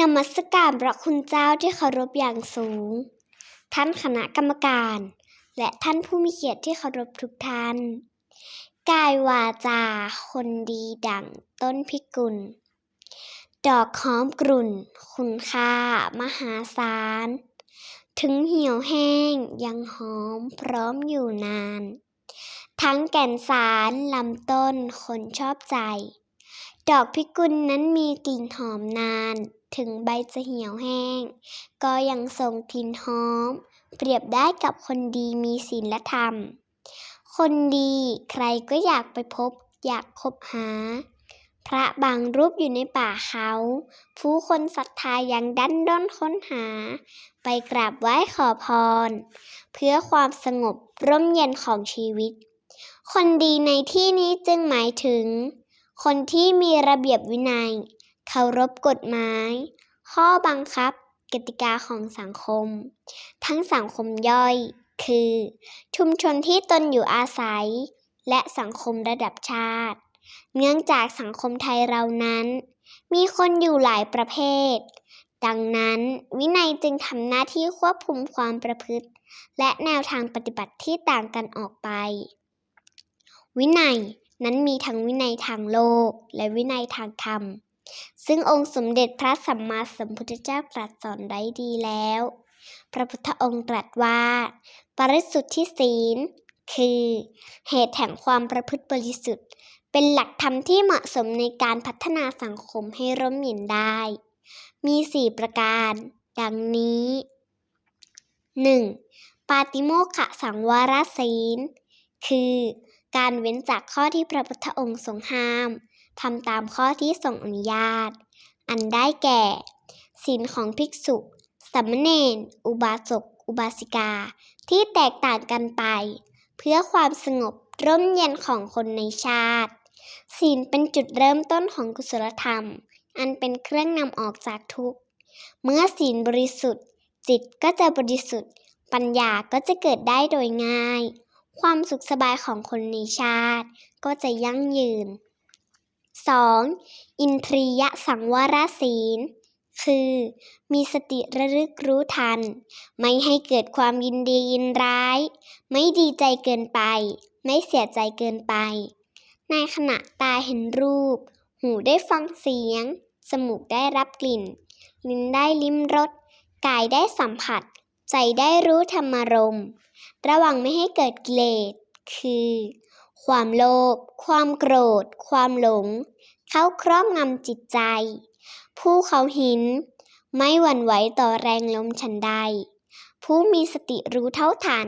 นมัสการพระคุณเจ้าที่เคารพอย่างสูง ท่านคณะกรรมการ และท่านผู้มีเกียรติที่เคารพทุกท่าน กายวาจา คนดีดั่งต้นพิกุล ดอกหอมกลุ่น คุณค่า มหาศาล ถึงเหี่ยวแห้งยังหอมพร้อมอยู่นาน ทั้งแก่นสารลำต้นคนชอบใจ ดอกพิกุลนั้นมีกลิ่นหอมนาน ถึงใบจะเหี่ยวแห้ง ก็ยังส่งกลิ่นหอม เปรียบได้กับคนดีมีศีลธรรม คนดีใครก็อยากไปพบ อยากคบหา พระบางรูปอยู่ในป่าเขา ผู้คนศรัทธายังดันด้นค้นหา ไปกราบไหว้ขอพร เพื่อความสงบร่มเย็นของชีวิต คนดีในที่นี้จึงหมายถึง คนที่มีระเบียบวินัย เคารพกฎหมาย ข้อบังคับกติกาของสังคม ทั้งสังคมย่อย คือ ชุมชนที่ตนอยู่อาศัย และสังคมระดับชาติ เนื่องจากสังคมไทยเรานั้น มีคนอยู่หลายประเภท ดังนั้นวินัยจึงทำหน้าที่ควบคุมความประพฤติ และแนวทางปฏิบัติที่ต่างกันออกไป วินัย นั้นมีทั้งวินัยทางโลกและวินัยทางธรรม ซึ่งองค์สมเด็จพระสัมมาสัมพุทธเจ้าตรัสสอนไว้ดีแล้ว พระพุทธองค์ตรัสว่า ปริสุทธิศีล คือเหตุแห่งความประพฤติบริสุทธิ์ เป็นหลักธรรมที่เหมาะสมในการพัฒนาสังคมให้ร่มเย็นได้ มีสี่ประการ ดังนี้ 1. ปาติโมกขสังวรศีล คือ การเว้นจากข้อที่พระพุทธองค์ทรงห้ามทำตามข้อที่ทรงอนุญาต อันได้แก่ศีลของภิกษุสามเณรอุบาสก อุบาสิกา ที่แตกต่างกันไป เพื่อความสงบร่มเย็นของคนในชาติ ศีลเป็นจุดเริ่มต้นของกุศลธรรม อันเป็นเครื่องนำออกจากทุกข์ เมื่อศีลบริสุทธิ์ จิตก็จะบริสุทธิ์ ปัญญาก็จะเกิดได้โดยง่าย ความสุขสบายของคนในชาติ ก็จะยั่งยืน 2. อินทรียสังวรศีล คือ มีสติระลึกรู้ทัน ไม่ให้เกิดความยินดียินร้าย ไม่ดีใจเกินไป ไม่เสียใจเกินไป ในขณะตาเห็นรูป หูได้ฟังเสียงจมูกได้รับกลิ่น ลิ้นได้ลิ้มรส กายได้สัมผัส ใจได้รู้ธรรมารมณ์ระวังไม่ให้เกิดกิเลสคือ ความโลภความโกรธ ความหลง เข้าครอบงำจิตใจ ผู้เขาหิน ไม่หวั่นไหวต่อแรงลมฉันใด ผู้มีสติรู้เท่าทัน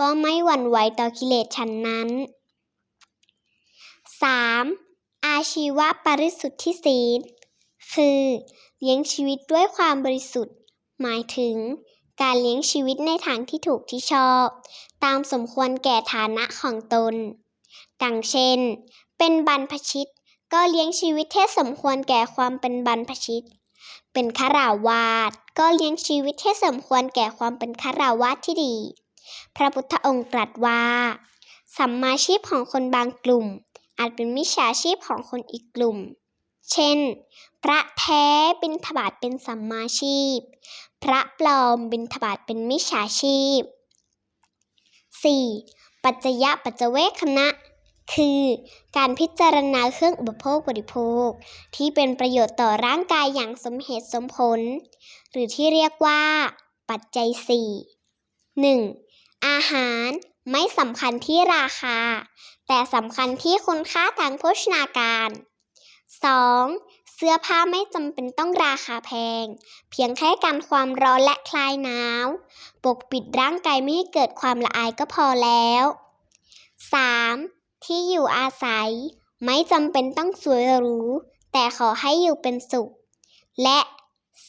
ก็ไม่หวั่นไหวต่อกิเลสฉันนั้น 3. อาชีวะปริสุทธิศีล คือ เลี้ยงชีวิตด้วยความบริสุทธิ์ หมายถึง การเลี้ยงชีวิตในทางที่ถูกที่ชอบ ตามสมควรแก่ฐานะของตน ดังเช่น เป็นบรรพชิต ก็เลี้ยงชีวิตให้สมควรแก่ความเป็นบรรพชิต เป็นฆราวาสก็เลี้ยงชีวิตให้สมควรแก่ความเป็นฆราวาสที่ดี พระพุทธองค์ตรัสว่าสัมมาชีพของคนบางกลุ่ม อาจเป็นมิจฉาชีพของคนอีกกลุ่ม เช่น พระแท้บิณฑบาตเป็นสัมมาชีพ พระปลอมบิณฑบาตเป็นมิจฉาชีพ 4. ปัจจยปัจจเวคคณะ คือการพิจารณาเครื่องอุปโภคบริโภค ที่เป็นประโยชน์ต่อร่างกายอย่างสมเหตุสมผล หรือที่เรียกว่า ปัจจัย 4 1. อาหารไม่สำคัญที่ราคา แต่สำคัญที่คุณค่าทางโภชนาการ 2. เสื้อผ้าไม่จำเป็นต้องราคาแพง เพียงแค่กันความร้อนและคลายหนาว ปกปิดร่างกายไม่ให้เกิดความละอายก็พอแล้ว 3. ที่อยู่อาศัย ไม่จำเป็นต้องสวยหรู แต่ขอให้อยู่เป็นสุข และ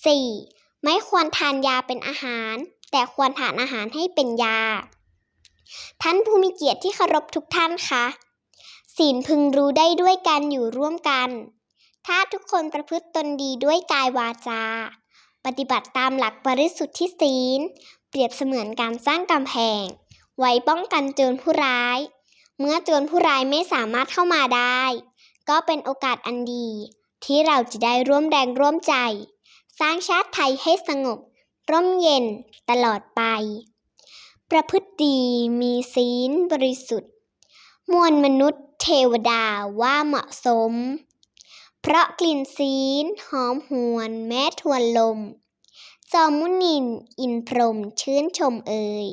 4. ไม่ควรทานยาเป็นอาหาร แต่ควรทานอาหารให้เป็นยา ท่านผู้มีเกียรติที่เคารพทุกท่านคะศีลพึงรู้ได้ด้วยการอยู่ร่วมกัน ถ้าทุกคนประพฤติตนดีด้วยกายวาจา ปฏิบัติตามหลักบริสุทธิศีล เปรียบเสมือนการสร้างกำแพง ไว้ป้องกันโจรผู้ร้าย เมื่อโจรผู้ร้ายไม่สามารถเข้ามาได้ ก็เป็นโอกาสอันดี ที่เราจะได้ร่วมแรงร่วมใจ สร้างชาติไทยให้สงบ ร่มเย็นตลอดไป ประพฤติดีมีศีลบริสุทธิ์ มวลมนุษย์เทวดาว่าเหมาะสม เพราะกลิ่นศีลหอมหวนแม้ทวนลม จอมมุนินอินพรมชื่นชมเอ่ย